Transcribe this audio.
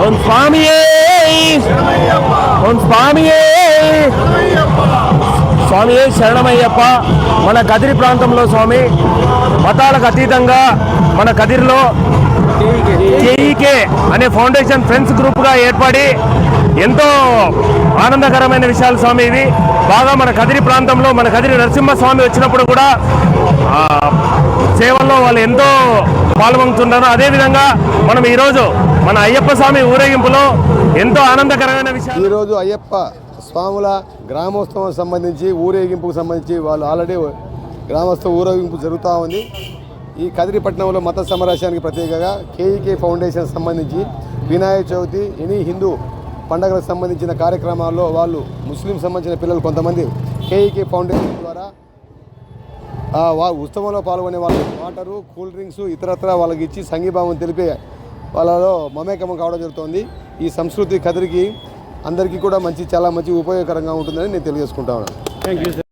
ఓం స్వామియే ఓం స్వామియే స్వామియే శరణమయ్యప్ప మన కదిరి ప్రాంతంలో స్వామి. మతాలకు అతీతంగా మన కదిరిలో కేఈకే అనే ఫౌండేషన్ ఫ్రెండ్స్ గ్రూప్గా ఏర్పడి ఎంతో ఆనందకరమైన విషయాలు స్వామి ఇవి. బాగా మన కదిరి ప్రాంతంలో మన కదిరి నరసింహస్వామి వచ్చినప్పుడు కూడా సేవల్లో వాళ్ళు ఎంతో పాల్గొంటున్నారు అదేవిధంగా మనం ఈరోజు మన అయ్యప్ప స్వామి ఊరేగింపులో ఎంతో ఆనందకరమైన విషయం ఈరోజు అయ్యప్ప స్వాముల గ్రామోత్సవం సంబంధించి ఊరేగింపుకు సంబంధించి వాళ్ళు ఆల్రెడీ గ్రామస్థ ఊరేగింపు జరుగుతూ ఉంది. ఈ కదిరిపట్నంలో మత సమరస్యానికి ప్రత్యేకంగా కేఈకే ఫౌండేషన్ సంబంధించి వినాయక చవితి ఎనీ హిందూ పండుగలకు సంబంధించిన కార్యక్రమాల్లో వాళ్ళు ముస్లిం సంబంధించిన పిల్లలు కొంతమంది కేఈకే ఫౌండేషన్ ద్వారా ఉత్సవంలో పాల్గొనే వాళ్ళు వాటరు కూల్ డ్రింక్స్ ఇతరత్ర వాళ్ళకి ఇచ్చి సంఘీభావం తెలిపి వాళ్ళలో మమేకమం కావడం జరుగుతోంది. ఈ సంస్కృతి కదిరికి అందరికీ కూడా మంచి చాలా మంచి ఉపయోగకరంగా ఉంటుందని నేను తెలియజేసుకుంటా ఉన్నాను.